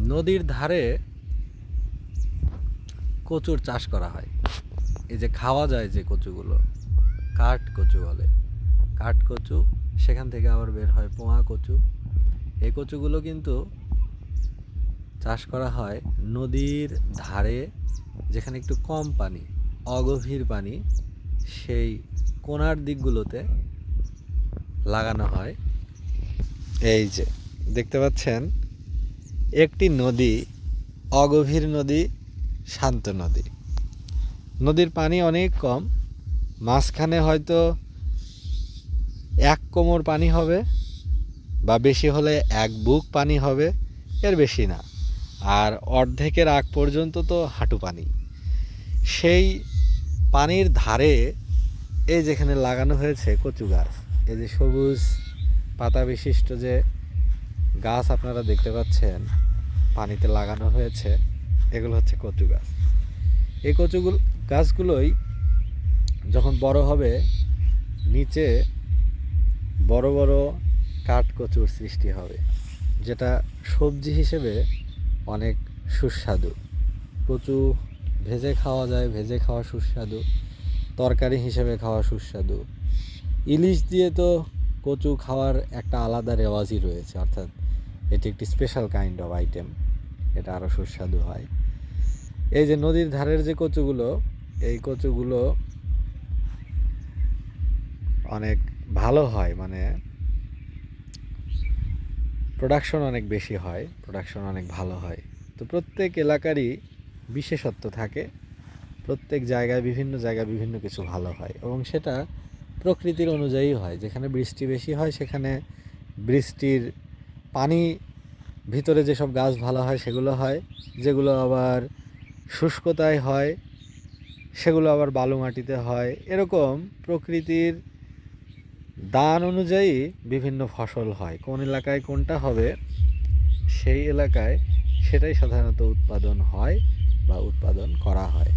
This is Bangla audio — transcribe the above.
নদীর ধারে কচুর চাষ করা হয়। এই যে খাওয়া যায় যে কচুগুলো, কাঠ কচু বলে। কাঠ কচু, সেখান থেকে আবার বের হয় পোয়া কচু। এই কচুগুলো কিন্তু চাষ করা হয় নদীর ধারে, যেখানে একটু কম পানি, অগভীর পানি, সেই কোনার দিকগুলোতে লাগানো হয়। এই যে, দেখতে পাচ্ছেন? একটি নদী, অগভীর নদী, শান্ত নদী। নদীর পানি অনেক কম, মাঝখানে হয়তো এক কোমর পানি হবে বা বেশি হলে এক বুক পানি হবে, এর বেশি না। আর অর্ধেকের আগ পর্যন্ত তো হাঁটু পানি। সেই পানির ধারে এই যেখানে লাগানো হয়েছে কচু গাছ, এই যে সবুজ পাতা বিশিষ্ট যে গাছ আপনারা দেখতে পাচ্ছেন পানিতে লাগানো হয়েছে, এগুলো হচ্ছে কচু গাছ। এই কচুগুলো গাছগুলোই যখন বড় হবে, নিচে বড় বড় কাঠ কচুর সৃষ্টি হবে, যেটা সবজি হিসেবে অনেক সুস্বাদু। কচু ভেজে খাওয়া যায়, ভেজে খাওয়া সুস্বাদু। তরকারি হিসেবে খাওয়া সুস্বাদু। ইলিশ দিয়ে তো কচু খাওয়ার একটা আলাদা রেওয়াজই রয়েছে, অর্থাৎ এটি একটি স্পেশাল কাইন্ড অফ আইটেম এটা আরও সুস্বাদু হয়। এই যে নদীর ধারের যে কচুগুলো, এই কচুগুলো অনেক ভালো হয় মানে প্রোডাকশন অনেক বেশি হয় প্রোডাকশন অনেক ভালো হয়। তো প্রত্যেক এলাকারই বিশেষত্ব থাকে, প্রত্যেক জায়গায় বিভিন্ন জায়গায় বিভিন্ন কিছু ভালো হয় এবং সেটা প্রকৃতির অনুযায়ী হয়। যেখানে বৃষ্টি বেশি হয়, সেখানে বৃষ্টির পানি ভিতরে যেসব গাছ ভালো হয় সেগুলো হয়, যেগুলো আবার শুষ্কতায় হয়, সেগুলো আবার বালু মাটিতে হয়। এরকম প্রকৃতির দান অনুযায়ী বিভিন্ন ফসল হয়। কোন এলাকায় কোনটা হবে, সেই এলাকায় সেটাই সাধারণত উৎপাদন হয় বা উৎপাদন করা হয়।